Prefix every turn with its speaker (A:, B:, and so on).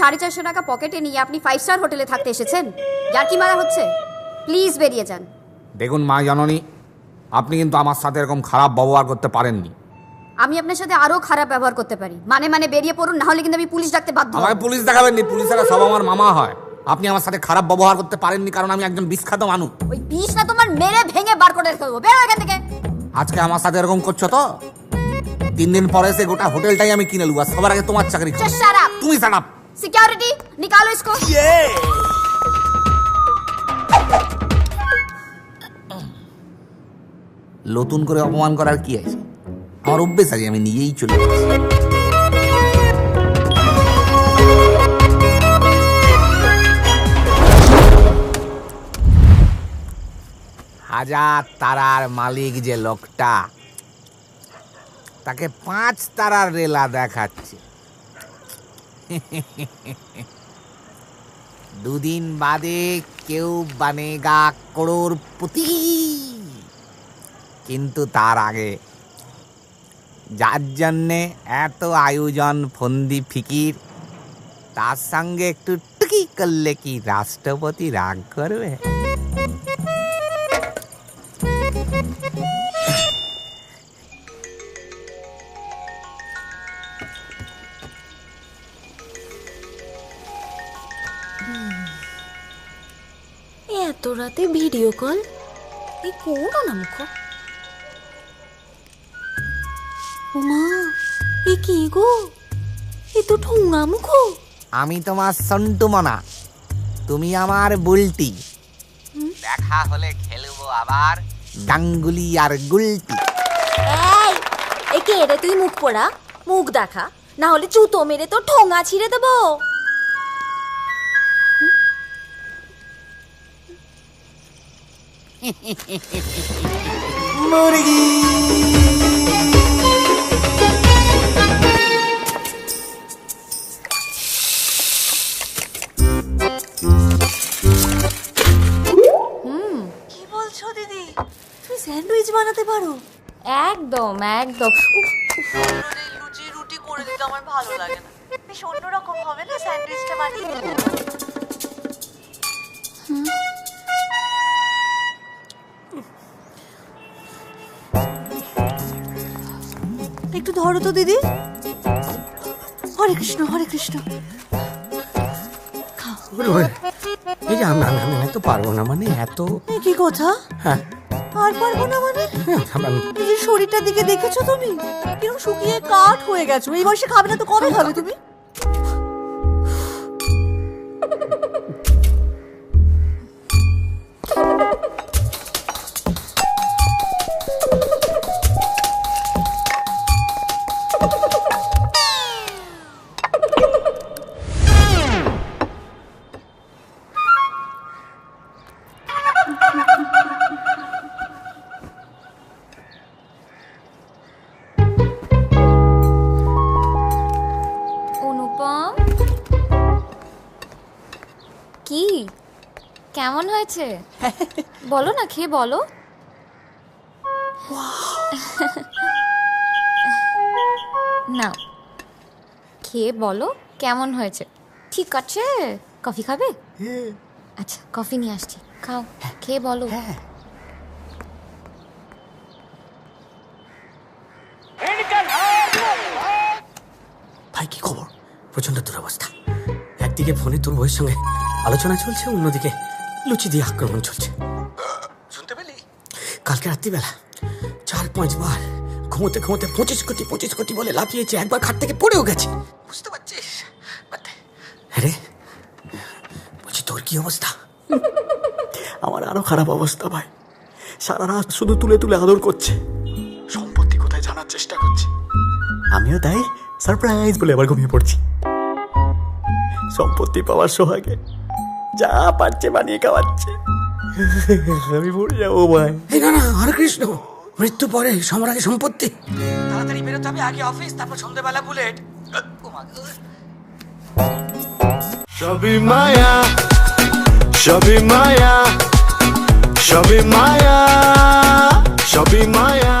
A: সাড়ে চারশো টাকা পকেটে নিয়ে আপনি ফাইভ স্টার হোটেলে থাকতে এসেছেন? যার কি মারা হচ্ছে? প্লিজ বেরিয়ে যান।
B: দেখুন মা জননী আপনি কিন্তু আমার সাথে এরকম খারাপ ব্যবহার করতে পারেননি।
A: আমি আপনার সাথে আরও খারাপ ব্যবহার করতে পারি। মানে মানে বেরিয়ে পড়ুন না হলে কিন্তু আমি পুলিশ ডাকতে বাধ্য।
B: আমাকে পুলিশ দেখাবেননি পুলিশেরা সব আমার মামা হয়। আপনি আমার সাথে খারাপ ব্যবহার করতে পারেননি কারণ আমি একজন বিখ্যাত মানুষ।
A: ওই বিষ না তোমার মেরে ভেঙে বার করে দেবো। বেরো এখান থেকে।
B: আজকে আমার সাথে এরকম করছ তো? তিন দিন পরে সে গোটা হোটেলটাই আমি কিনে লুব সবার আগে তোমার চাকরি. তুমি সানাপ
A: सिक्योरिटी निकालो इसको
B: নতুন করে অপমান করার কি আছে আমার অভ্যেস আছে আমি নিজেই চলে যাচ্ছি হাজার তারার মালিক যে লোকটা তাকে পাঁচ তারার রেলা দেখাচ্ছে দুদিন বাদে কেউ বানেগা করোড়পতি কিন্তু তার আগে, যার জন্যে এত আয়োজন, ফন্দি, ফিকির, তার সঙ্গে একটু টুকি করলে কি রাষ্ট্রপতি রাগ করবে?
C: এত রাতে ভিডিও কল? এই কোন নামুখ ওমা এ কি গো? এ তো ঠোঙা মুখ।
B: আমি তোমার সন্টু মনা তুমি আমার বুলটি। দেখা হলে খেলব আবার ডাঙ্গুলি আর গুলটি।
C: এই এ কে রে তুই মুখ পোড়া। মুখ দেখা। না হলে জুতো মেরে তো ঠোঙা ছিঁড়ে দেবো।
B: মুরগি।
C: কি বলছো দিদি? তুমি স্যান্ডউইচ বানাতে পারো? একদম একদম।
D: লুচি রুটি করে দিতে আমার ভালো লাগে না। বেশ অন্যরকম হবে না স্যান্ডউইচটা বানিয়ে দিলে
C: একটু ধরো তো দিদি। হরে কৃষ্ণ হরে কৃষ্ণ।
E: এই যে আমি আমি আমি তো পারব না মানে এত
C: কি কথা?
E: হ্যাঁ।
C: আর পারব না মানে? নিজের শরীরটার দিকে দেখেছ তুমি? কীরকম শুকিয়ে কাঠ হয়ে গেছো। এই বয়সে খাবে না তো কবে খাবে তুমি?
F: কি? কেমন হয়েছে? বলো না খেয়ে বলো। না খেয়ে বলো কেমন হয়েছে। ঠিক আছে কফি খাবে? আচ্ছা কফি নিয়ে আসছি খাও খেয়ে বলো।
E: ভাই কি খবর? প্রচণ্ড দুরবস্থা। একদিকে ফোনে তোর বউয়ের সঙ্গে আলোচনা চলছে অন্যদিকে লুচি দিয়ে আক্রমণ চলছে। শুনতে পেলি? কালকে রাত্রিবেলা চার পাঁচ বার ঘুমোতে ঘুমোতে পঁচিশ কোটি পঁচিশ কোটি বলে লাফিয়েছে একবার খাট থেকে পড়েও গেছে। বুঝতে পারছিস? হ্যাঁ রে বলছি তোর কি অবস্থা? আমার আরও খারাপ অবস্থা ভাই। সারা রাত শুধু তুলে তুলে আদর করছে। সম্পত্তি কোথায় জানার চেষ্টা করছে? আমিও তাই সারপ্রাইজ বলে আবার ঘুমিয়ে পড়ছি। সম্পত্তি পাওয়ার সোহাগে যা পারছে বানিয়ে খাওয়াচ্ছে। আমি মরে যাব ভাই। এই না না হরে কৃষ্ণ। মৃত্যু পরে সবার সম্পত্তি। তাড়াতাড়ি বেরোতে হবে আগে অফিস তারপর সন্ধ্যেবেলা বুলেট
G: সবই মায়া সবই মায়া সবই মায়া সবই মায়া।